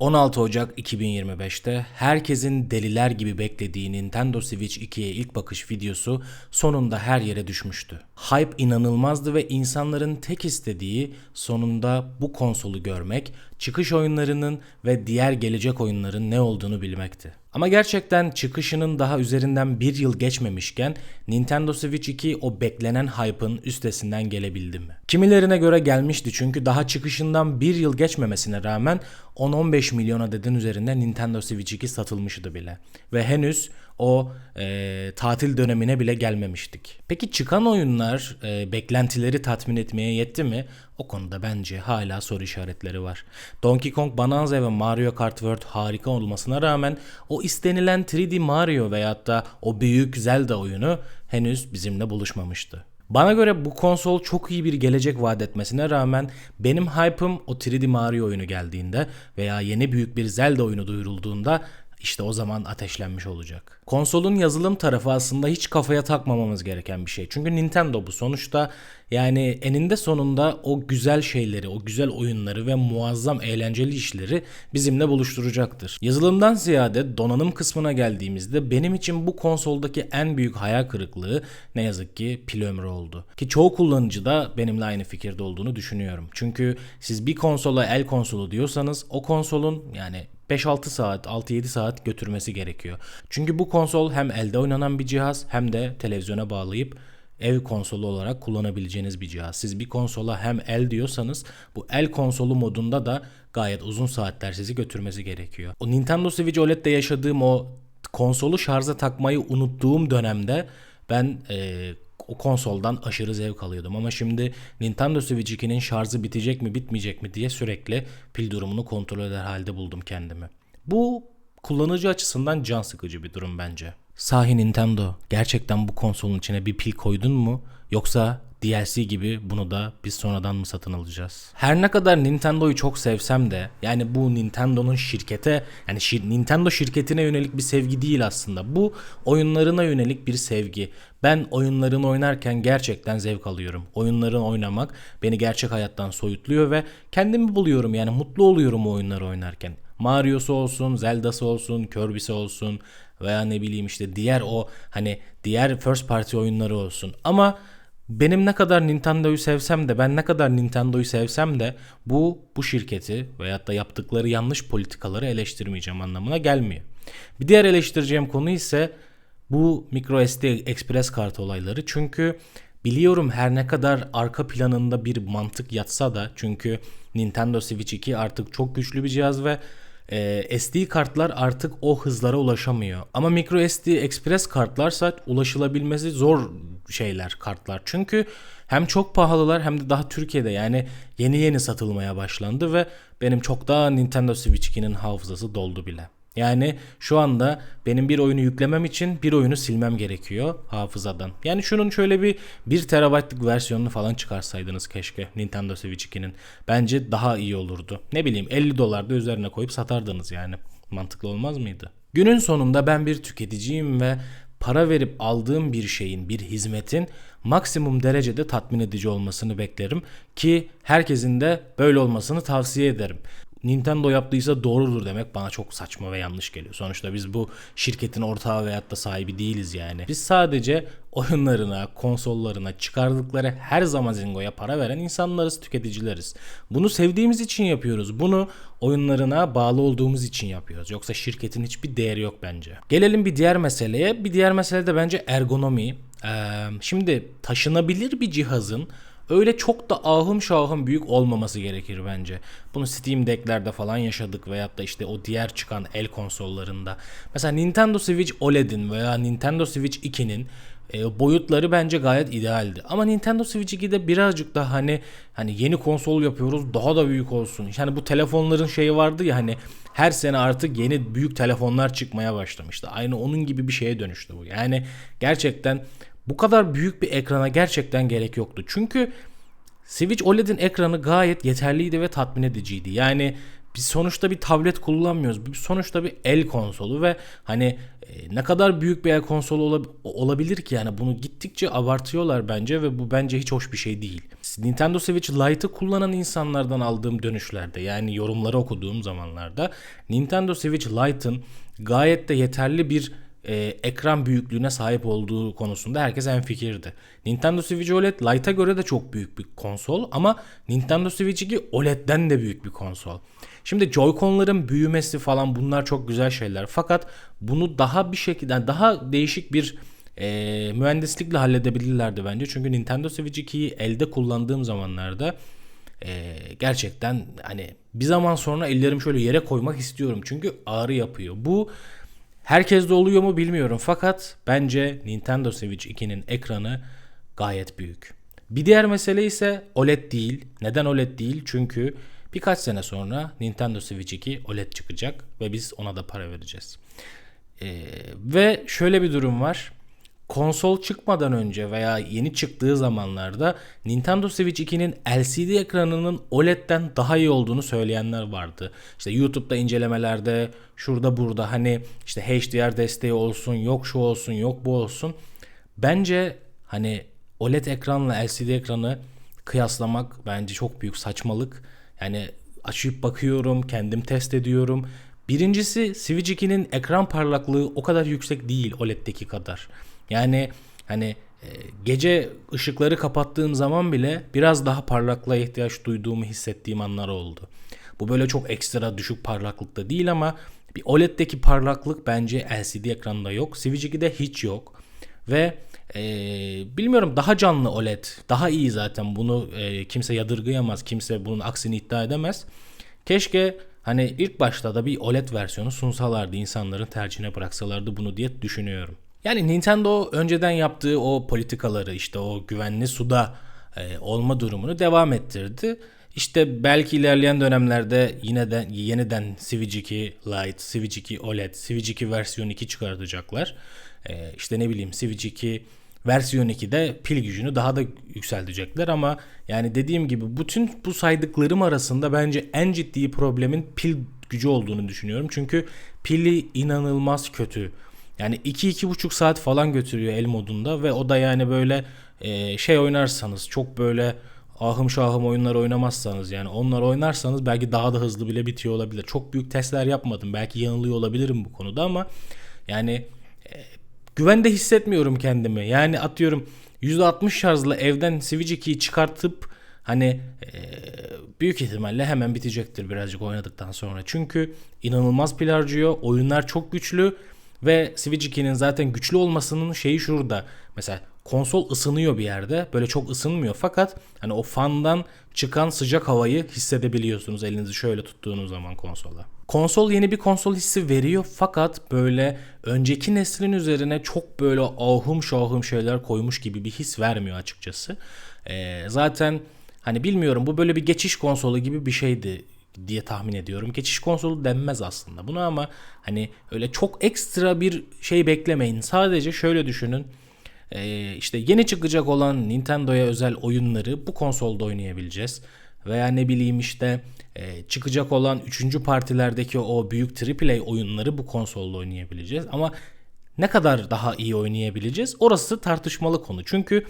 16 Ocak 2025'te herkesin deliler gibi beklediği Nintendo Switch 2'ye ilk bakış videosu sonunda her yere düşmüştü. Hype inanılmazdı ve insanların tek istediği sonunda bu konsolu görmek, çıkış oyunlarının ve diğer gelecek oyunların ne olduğunu bilmekti. Ama gerçekten çıkışının daha üzerinden bir yıl geçmemişken Nintendo Switch 2 o beklenen hype'ın üstesinden gelebildi mi? Kimilerine göre gelmişti çünkü daha çıkışından bir yıl geçmemesine rağmen 10-15 milyon adetin üzerinde Nintendo Switch 2 satılmıştı bile. Ve henüz o e, tatil dönemine bile gelmemiştik. Peki çıkan oyunlar e, beklentileri tatmin etmeye yetti mi? O konuda bence hala soru işaretleri var. Donkey Kong Bonanza ve Mario Kart World harika olmasına rağmen o istenilen 3D Mario veyahut da o büyük Zelda oyunu henüz bizimle buluşmamıştı. Bana göre bu konsol çok iyi bir gelecek vaat etmesine rağmen benim hype'ım o 3D Mario oyunu geldiğinde veya yeni büyük bir Zelda oyunu duyurulduğunda işte o zaman ateşlenmiş olacak. Konsolun yazılım tarafı aslında hiç kafaya takmamamız gereken bir şey. Çünkü Nintendo bu sonuçta yani eninde sonunda o güzel şeyleri, o güzel oyunları ve muazzam eğlenceli işleri bizimle buluşturacaktır. Yazılımdan ziyade donanım kısmına geldiğimizde benim için bu konsoldaki en büyük hayal kırıklığı ne yazık ki pil ömrü oldu. Ki çoğu kullanıcı da benimle aynı fikirde olduğunu düşünüyorum. Çünkü siz bir konsola el konsolu diyorsanız o konsolun yani 5-6 saat, 6-7 saat götürmesi gerekiyor. Çünkü bu konsol hem elde oynanan bir cihaz hem de televizyona bağlayıp ev konsolu olarak kullanabileceğiniz bir cihaz. Siz bir konsola hem el diyorsanız bu el konsolu modunda da gayet uzun saatler sizi götürmesi gerekiyor. O Nintendo Switch OLED'de yaşadığım o konsolu şarja takmayı unuttuğum dönemde ben e, o konsoldan aşırı zevk alıyordum. Ama şimdi Nintendo Switch 2'nin şarjı bitecek mi bitmeyecek mi diye sürekli pil durumunu kontrol eder halde buldum kendimi. Bu kullanıcı açısından can sıkıcı bir durum bence. Sahi Nintendo gerçekten bu konsolun içine bir pil koydun mu? Yoksa DLC gibi bunu da biz sonradan mı satın alacağız? Her ne kadar Nintendo'yu çok sevsem de yani bu Nintendo'nun şirkete yani şir, Nintendo şirketine yönelik bir sevgi değil aslında. Bu oyunlarına yönelik bir sevgi. Ben oyunlarını oynarken gerçekten zevk alıyorum. Oyunlarını oynamak beni gerçek hayattan soyutluyor ve kendimi buluyorum yani mutlu oluyorum o oyunları oynarken. Mario'su olsun, Zelda'sı olsun, Kirby'si olsun veya ne bileyim işte diğer o hani diğer first party oyunları olsun. Ama benim ne kadar Nintendo'yu sevsem de ben ne kadar Nintendo'yu sevsem de bu bu şirketi veyahut da yaptıkları yanlış politikaları eleştirmeyeceğim anlamına gelmiyor. Bir diğer eleştireceğim konu ise bu microSD Express kart olayları. Çünkü biliyorum her ne kadar arka planında bir mantık yatsa da çünkü Nintendo Switch 2 artık çok güçlü bir cihaz ve e, SD kartlar artık o hızlara ulaşamıyor. Ama micro SD Express kartlarsa ulaşılabilmesi zor şeyler kartlar. Çünkü hem çok pahalılar hem de daha Türkiye'de yani yeni yeni satılmaya başlandı ve benim çok daha Nintendo Switch 2'nin hafızası doldu bile. Yani şu anda benim bir oyunu yüklemem için bir oyunu silmem gerekiyor hafızadan. Yani şunun şöyle bir 1 terabaytlık versiyonunu falan çıkarsaydınız keşke Nintendo Switch 2'nin. Bence daha iyi olurdu. Ne bileyim 50 dolar da üzerine koyup satardınız yani. Mantıklı olmaz mıydı? Günün sonunda ben bir tüketiciyim ve para verip aldığım bir şeyin, bir hizmetin maksimum derecede tatmin edici olmasını beklerim ki herkesin de böyle olmasını tavsiye ederim. Nintendo yaptıysa doğrudur demek bana çok saçma ve yanlış geliyor. Sonuçta biz bu şirketin ortağı veyahut da sahibi değiliz yani. Biz sadece oyunlarına, konsollarına çıkardıkları her zaman zingoya para veren insanlarız, tüketicileriz. Bunu sevdiğimiz için yapıyoruz. Bunu oyunlarına bağlı olduğumuz için yapıyoruz. Yoksa şirketin hiçbir değeri yok bence. Gelelim bir diğer meseleye. Bir diğer mesele de bence ergonomi. Ee, şimdi taşınabilir bir cihazın öyle çok da ahım şahım büyük olmaması gerekir bence. Bunu Steam Deck'lerde falan yaşadık veyahut da işte o diğer çıkan el konsollarında. Mesela Nintendo Switch OLED'in veya Nintendo Switch 2'nin e, boyutları bence gayet idealdi. Ama Nintendo Switch 2'de birazcık daha hani hani yeni konsol yapıyoruz daha da büyük olsun. Yani bu telefonların şeyi vardı ya hani her sene artık yeni büyük telefonlar çıkmaya başlamıştı. Aynı onun gibi bir şeye dönüştü bu. Yani gerçekten bu kadar büyük bir ekrana gerçekten gerek yoktu. Çünkü Switch OLED'in ekranı gayet yeterliydi ve tatmin ediciydi. Yani biz sonuçta bir tablet kullanmıyoruz. Biz sonuçta bir el konsolu ve hani e, ne kadar büyük bir el konsolu olab- olabilir ki yani bunu gittikçe abartıyorlar bence ve bu bence hiç hoş bir şey değil. Nintendo Switch Lite'ı kullanan insanlardan aldığım dönüşlerde yani yorumları okuduğum zamanlarda Nintendo Switch Lite'ın gayet de yeterli bir e, ekran büyüklüğüne sahip olduğu konusunda herkes enfikirdi. Nintendo Switch OLED Lite'a göre de çok büyük bir konsol ama Nintendo Switch 2 OLED'den de büyük bir konsol. Şimdi Joy-Con'ların büyümesi falan bunlar çok güzel şeyler. Fakat bunu daha bir şekilde daha değişik bir e, mühendislikle halledebilirlerdi bence. Çünkü Nintendo Switch 2'yi elde kullandığım zamanlarda e, gerçekten hani bir zaman sonra ellerimi şöyle yere koymak istiyorum. Çünkü ağrı yapıyor. Bu herkeste oluyor mu bilmiyorum. Fakat bence Nintendo Switch 2'nin ekranı gayet büyük. Bir diğer mesele ise OLED değil. Neden OLED değil? Çünkü birkaç sene sonra Nintendo Switch 2 OLED çıkacak ve biz ona da para vereceğiz. Ee, ve şöyle bir durum var. Konsol çıkmadan önce veya yeni çıktığı zamanlarda Nintendo Switch 2'nin LCD ekranının OLED'den daha iyi olduğunu söyleyenler vardı. İşte YouTube'da incelemelerde şurada burada hani işte HDR desteği olsun, yok şu olsun, yok bu olsun. Bence hani OLED ekranla LCD ekranı kıyaslamak bence çok büyük saçmalık. Yani açıp bakıyorum, kendim test ediyorum. Birincisi Switch 2'nin ekran parlaklığı o kadar yüksek değil OLED'deki kadar. Yani hani e, gece ışıkları kapattığım zaman bile biraz daha parlaklığa ihtiyaç duyduğumu hissettiğim anlar oldu. Bu böyle çok ekstra düşük parlaklıkta değil ama bir OLED'deki parlaklık bence LCD ekranda yok. Switch 2'de hiç yok. Ve e, bilmiyorum daha canlı OLED. Daha iyi zaten bunu e, kimse yadırgayamaz. Kimse bunun aksini iddia edemez. Keşke hani ilk başta da bir OLED versiyonu sunsalardı insanların tercihine bıraksalardı bunu diye düşünüyorum. Yani Nintendo önceden yaptığı o politikaları işte o güvenli suda e, olma durumunu devam ettirdi. İşte belki ilerleyen dönemlerde yine de yeniden Switch 2 Lite, Switch 2 OLED, Switch 2 versiyon 2 çıkartacaklar. E, işte ne bileyim Switch 2 versiyon 2'de pil gücünü daha da yükseltecekler ama yani dediğim gibi bütün bu saydıklarım arasında bence en ciddi problemin pil gücü olduğunu düşünüyorum. Çünkü pili inanılmaz kötü. Yani 2-2,5 saat falan götürüyor el modunda ve o da yani böyle e, şey oynarsanız çok böyle ahım şahım oyunlar oynamazsanız yani onlar oynarsanız belki daha da hızlı bile bitiyor olabilir. Çok büyük testler yapmadım. Belki yanılıyor olabilirim bu konuda ama yani e, güvende hissetmiyorum kendimi. Yani atıyorum %60 şarjlı evden Switch 2'yi çıkartıp hani e, büyük ihtimalle hemen bitecektir birazcık oynadıktan sonra. Çünkü inanılmaz pil harcıyor. Oyunlar çok güçlü ve Switch 2'nin zaten güçlü olmasının şeyi şurada. Mesela konsol ısınıyor bir yerde. Böyle çok ısınmıyor fakat hani o fandan çıkan sıcak havayı hissedebiliyorsunuz elinizi şöyle tuttuğunuz zaman konsola. Konsol yeni bir konsol hissi veriyor fakat böyle önceki neslin üzerine çok böyle ahım şahım şeyler koymuş gibi bir his vermiyor açıkçası. Ee, zaten hani bilmiyorum bu böyle bir geçiş konsolu gibi bir şeydi diye tahmin ediyorum. Geçiş konsolu denmez aslında buna ama hani öyle çok ekstra bir şey beklemeyin. Sadece şöyle düşünün. Ee, işte yeni çıkacak olan Nintendo'ya özel oyunları bu konsolda oynayabileceğiz. Veya ne bileyim işte e, çıkacak olan 3. partilerdeki o büyük AAA oyunları bu konsolda oynayabileceğiz. Ama ne kadar daha iyi oynayabileceğiz orası tartışmalı konu. Çünkü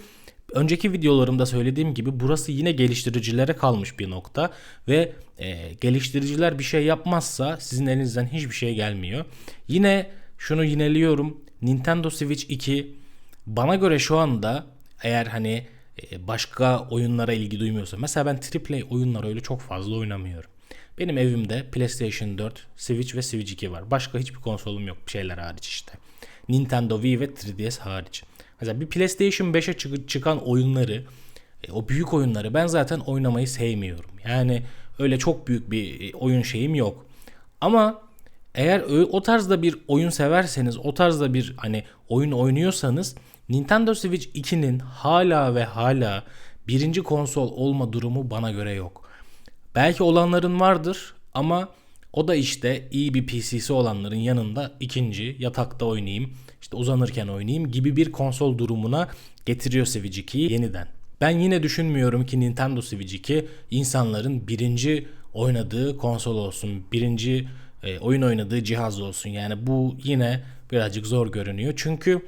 önceki videolarımda söylediğim gibi burası yine geliştiricilere kalmış bir nokta ve e, geliştiriciler bir şey yapmazsa sizin elinizden hiçbir şey gelmiyor. Yine şunu yineliyorum. Nintendo Switch 2 bana göre şu anda eğer hani e, başka oyunlara ilgi duymuyorsa mesela ben AAA oyunlar öyle çok fazla oynamıyorum. Benim evimde PlayStation 4, Switch ve Switch 2 var. Başka hiçbir konsolum yok şeyler hariç işte. Nintendo Wii ve 3DS hariç. Mesela bir PlayStation 5'e çık- çıkan oyunları, e, o büyük oyunları ben zaten oynamayı sevmiyorum. Yani öyle çok büyük bir e, oyun şeyim yok. Ama eğer o tarzda bir oyun severseniz, o tarzda bir hani oyun oynuyorsanız Nintendo Switch 2'nin hala ve hala birinci konsol olma durumu bana göre yok. Belki olanların vardır ama o da işte iyi bir PC'si olanların yanında ikinci yatakta oynayayım, işte uzanırken oynayayım gibi bir konsol durumuna getiriyor Switch 2'yi yeniden. Ben yine düşünmüyorum ki Nintendo Switch 2 insanların birinci oynadığı konsol olsun. Birinci e, oyun oynadığı cihaz olsun. Yani bu yine birazcık zor görünüyor. Çünkü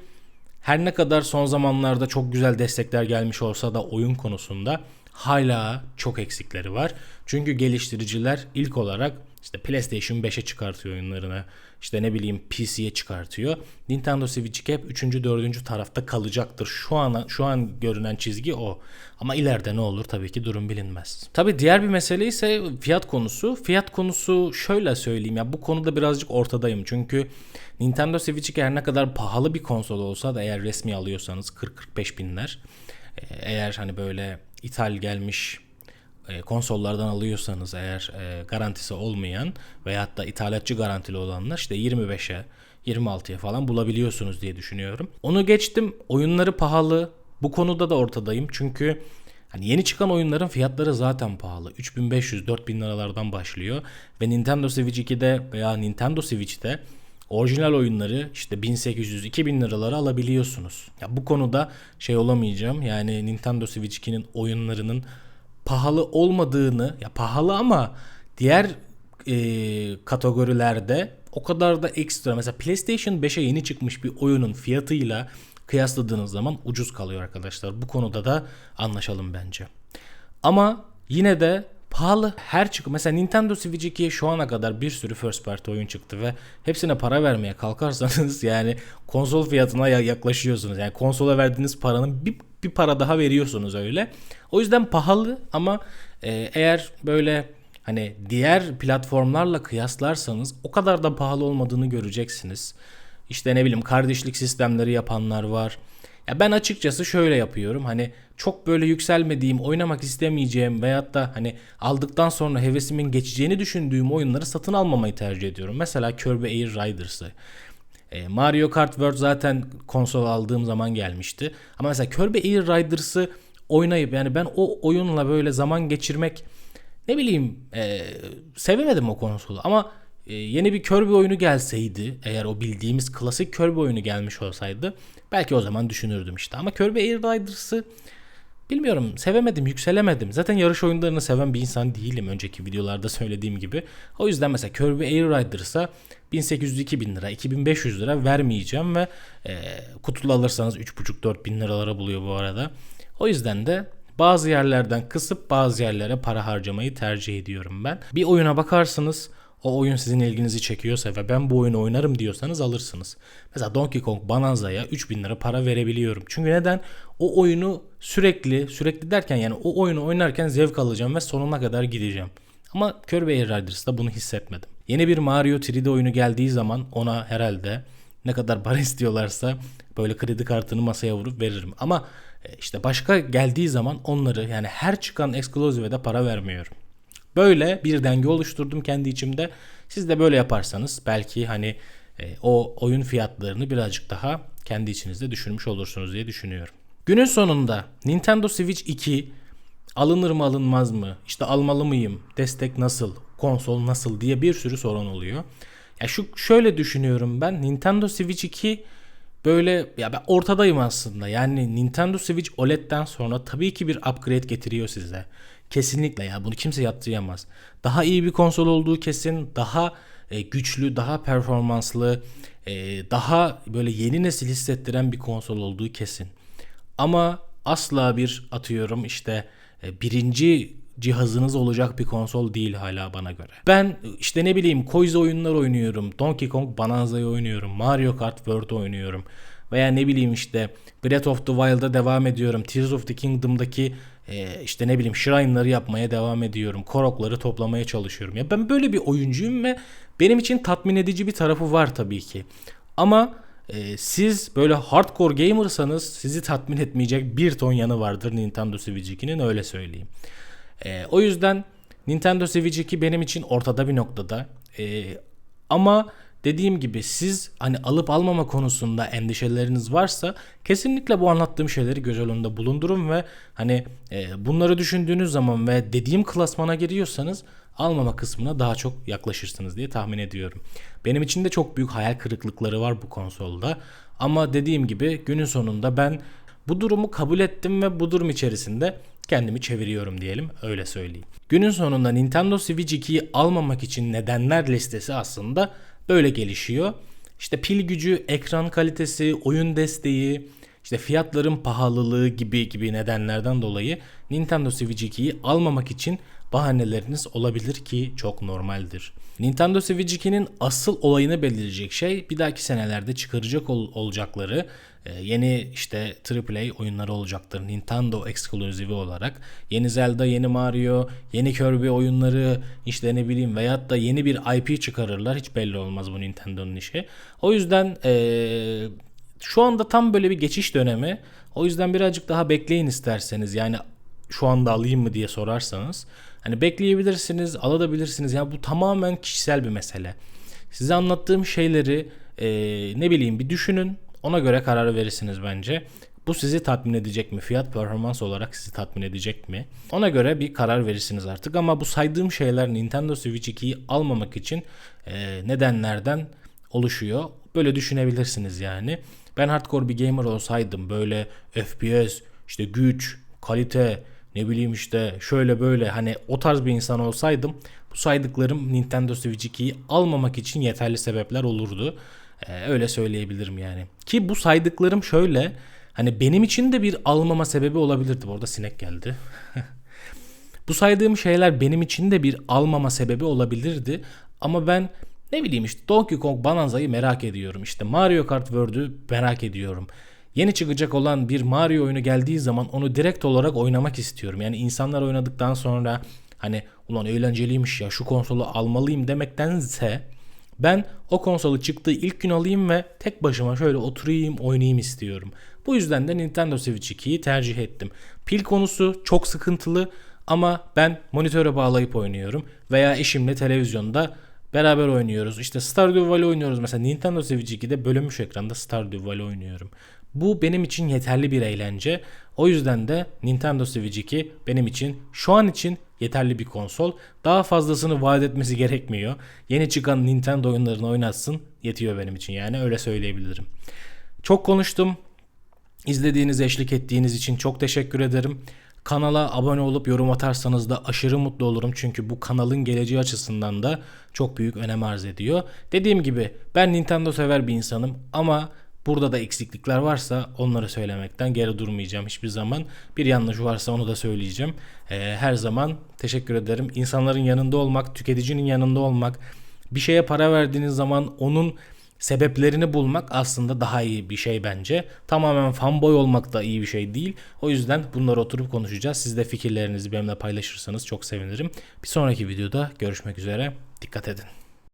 her ne kadar son zamanlarda çok güzel destekler gelmiş olsa da oyun konusunda hala çok eksikleri var. Çünkü geliştiriciler ilk olarak işte PlayStation 5'e çıkartıyor oyunlarını. İşte ne bileyim PC'ye çıkartıyor. Nintendo Switch hep 3. 4. tarafta kalacaktır. Şu an şu an görünen çizgi o. Ama ileride ne olur tabii ki durum bilinmez. Tabii diğer bir mesele ise fiyat konusu. Fiyat konusu şöyle söyleyeyim ya bu konuda birazcık ortadayım. Çünkü Nintendo Switch her ne kadar pahalı bir konsol olsa da eğer resmi alıyorsanız 40-45 binler. Eğer hani böyle ithal gelmiş konsollardan alıyorsanız eğer e, garantisi olmayan veyahut da ithalatçı garantili olanlar işte 25'e 26'ya falan bulabiliyorsunuz diye düşünüyorum. Onu geçtim. Oyunları pahalı. Bu konuda da ortadayım. Çünkü hani yeni çıkan oyunların fiyatları zaten pahalı. 3500-4000 liralardan başlıyor ve Nintendo Switch 2'de veya Nintendo Switch'te orijinal oyunları işte 1800-2000 liralara alabiliyorsunuz. Ya bu konuda şey olamayacağım. Yani Nintendo Switch 2'nin oyunlarının pahalı olmadığını ya pahalı ama diğer e, kategorilerde o kadar da ekstra mesela PlayStation 5'e yeni çıkmış bir oyunun fiyatıyla kıyasladığınız zaman ucuz kalıyor arkadaşlar. Bu konuda da anlaşalım bence. Ama yine de pahalı. Her çık mesela Nintendo Switch 2'ye şu ana kadar bir sürü first party oyun çıktı ve hepsine para vermeye kalkarsanız yani konsol fiyatına yaklaşıyorsunuz. Yani konsola verdiğiniz paranın bir, bir para daha veriyorsunuz öyle. O yüzden pahalı ama e, eğer böyle hani diğer platformlarla kıyaslarsanız o kadar da pahalı olmadığını göreceksiniz. İşte ne bileyim kardeşlik sistemleri yapanlar var. Ya ben açıkçası şöyle yapıyorum. Hani çok böyle yükselmediğim, oynamak istemeyeceğim veyahut da hani aldıktan sonra hevesimin geçeceğini düşündüğüm oyunları satın almamayı tercih ediyorum. Mesela Kirby Air Riders'ı. E, Mario Kart World zaten konsol aldığım zaman gelmişti. Ama mesela Kirby Air Riders'ı oynayıp yani ben o oyunla böyle zaman geçirmek ne bileyim e, sevemedim o konsolu ama e, yeni bir Kirby oyunu gelseydi eğer o bildiğimiz klasik Kirby oyunu gelmiş olsaydı belki o zaman düşünürdüm işte ama Kirby Air Riders'ı Bilmiyorum sevemedim yükselemedim. Zaten yarış oyunlarını seven bir insan değilim önceki videolarda söylediğim gibi. O yüzden mesela Kirby Air Rider'sa 1800-2000 lira 2500 lira vermeyeceğim ve e, kutulu alırsanız 3,5-4 bin liralara buluyor bu arada. O yüzden de bazı yerlerden kısıp bazı yerlere para harcamayı tercih ediyorum ben. Bir oyuna bakarsınız o oyun sizin ilginizi çekiyorsa ve ben bu oyunu oynarım diyorsanız alırsınız. Mesela Donkey Kong Bonanza'ya 3000 lira para verebiliyorum. Çünkü neden? O oyunu sürekli, sürekli derken yani o oyunu oynarken zevk alacağım ve sonuna kadar gideceğim. Ama Kirby Air Riders'da bunu hissetmedim. Yeni bir Mario 3D oyunu geldiği zaman ona herhalde ne kadar para istiyorlarsa böyle kredi kartını masaya vurup veririm. Ama işte başka geldiği zaman onları yani her çıkan exclusive'e de para vermiyorum. Böyle bir denge oluşturdum kendi içimde. Siz de böyle yaparsanız belki hani e, o oyun fiyatlarını birazcık daha kendi içinizde düşürmüş olursunuz diye düşünüyorum. Günün sonunda Nintendo Switch 2 alınır mı alınmaz mı? İşte almalı mıyım? Destek nasıl? Konsol nasıl diye bir sürü sorun oluyor. Ya şu şöyle düşünüyorum ben Nintendo Switch 2 böyle ya ben ortadayım aslında. Yani Nintendo Switch OLED'den sonra tabii ki bir upgrade getiriyor size. Kesinlikle ya bunu kimse yaptıramaz. Daha iyi bir konsol olduğu kesin, daha e, güçlü, daha performanslı, e, daha böyle yeni nesil hissettiren bir konsol olduğu kesin. Ama asla bir atıyorum işte e, birinci cihazınız olacak bir konsol değil hala bana göre. Ben işte ne bileyim Koiz oyunlar oynuyorum. Donkey Kong Bonanza'yı oynuyorum. Mario Kart World oynuyorum. Veya ne bileyim işte Breath of the Wild'a devam ediyorum. Tears of the Kingdom'daki e, işte ne bileyim shrine'ları yapmaya devam ediyorum. Korokları toplamaya çalışıyorum. Ya ben böyle bir oyuncuyum ve benim için tatmin edici bir tarafı var tabii ki. Ama e, siz böyle hardcore gamersanız sizi tatmin etmeyecek bir ton yanı vardır Nintendo Switch 2'nin öyle söyleyeyim. E, o yüzden Nintendo Switch 2 benim için ortada bir noktada. E, ama dediğim gibi siz hani alıp almama konusunda endişeleriniz varsa kesinlikle bu anlattığım şeyleri göz önünde bulundurun ve hani e, bunları düşündüğünüz zaman ve dediğim klasmana giriyorsanız almama kısmına daha çok yaklaşırsınız diye tahmin ediyorum. Benim için de çok büyük hayal kırıklıkları var bu konsolda. Ama dediğim gibi günün sonunda ben bu durumu kabul ettim ve bu durum içerisinde kendimi çeviriyorum diyelim öyle söyleyeyim. Günün sonunda Nintendo Switch 2'yi almamak için nedenler listesi aslında böyle gelişiyor. İşte pil gücü, ekran kalitesi, oyun desteği, işte fiyatların pahalılığı gibi gibi nedenlerden dolayı Nintendo Switch 2'yi almamak için bahaneleriniz olabilir ki çok normaldir. Nintendo Switch 2'nin asıl olayını belirleyecek şey bir dahaki senelerde çıkaracak ol- olacakları e, yeni işte AAA oyunları olacaktır Nintendo ekskluzivi olarak. Yeni Zelda, yeni Mario, yeni Kirby oyunları işte ne bileyim veyahut da yeni bir IP çıkarırlar. Hiç belli olmaz bu Nintendo'nun işi. O yüzden e, şu anda tam böyle bir geçiş dönemi. O yüzden birazcık daha bekleyin isterseniz. Yani şu anda alayım mı diye sorarsanız. Hani bekleyebilirsiniz, alabilirsiniz. Yani bu tamamen kişisel bir mesele. Size anlattığım şeyleri e, ne bileyim bir düşünün. Ona göre karar verirsiniz bence. Bu sizi tatmin edecek mi? Fiyat performans olarak sizi tatmin edecek mi? Ona göre bir karar verirsiniz artık. Ama bu saydığım şeyler Nintendo Switch 2'yi almamak için e, nedenlerden oluşuyor. Böyle düşünebilirsiniz yani. Ben hardcore bir gamer olsaydım böyle FPS, işte güç, kalite, ne bileyim işte şöyle böyle hani o tarz bir insan olsaydım bu saydıklarım Nintendo Switch 2'yi almamak için yeterli sebepler olurdu. Ee, öyle söyleyebilirim yani. Ki bu saydıklarım şöyle hani benim için de bir almama sebebi olabilirdi. Bu arada sinek geldi. bu saydığım şeyler benim için de bir almama sebebi olabilirdi. Ama ben ne bileyim işte Donkey Kong Bonanza'yı merak ediyorum. İşte Mario Kart World'ü merak ediyorum. Yeni çıkacak olan bir Mario oyunu geldiği zaman onu direkt olarak oynamak istiyorum. Yani insanlar oynadıktan sonra hani ulan eğlenceliymiş ya şu konsolu almalıyım demektense ben o konsolu çıktığı ilk gün alayım ve tek başıma şöyle oturayım oynayayım istiyorum. Bu yüzden de Nintendo Switch 2'yi tercih ettim. Pil konusu çok sıkıntılı ama ben monitöre bağlayıp oynuyorum veya eşimle televizyonda beraber oynuyoruz. İşte Stardew Valley oynuyoruz. Mesela Nintendo Switch 2'de bölünmüş ekranda Stardew Valley oynuyorum. Bu benim için yeterli bir eğlence. O yüzden de Nintendo Switch 2 benim için şu an için yeterli bir konsol. Daha fazlasını vaat etmesi gerekmiyor. Yeni çıkan Nintendo oyunlarını oynatsın yetiyor benim için yani öyle söyleyebilirim. Çok konuştum. İzlediğiniz, eşlik ettiğiniz için çok teşekkür ederim. Kanala abone olup yorum atarsanız da aşırı mutlu olurum. Çünkü bu kanalın geleceği açısından da çok büyük önem arz ediyor. Dediğim gibi ben Nintendo sever bir insanım ama burada da eksiklikler varsa onları söylemekten geri durmayacağım hiçbir zaman. Bir yanlış varsa onu da söyleyeceğim. Ee, her zaman teşekkür ederim. İnsanların yanında olmak, tüketicinin yanında olmak, bir şeye para verdiğiniz zaman onun sebeplerini bulmak aslında daha iyi bir şey bence. Tamamen fanboy olmak da iyi bir şey değil. O yüzden bunları oturup konuşacağız. Siz de fikirlerinizi benimle paylaşırsanız çok sevinirim. Bir sonraki videoda görüşmek üzere. Dikkat edin.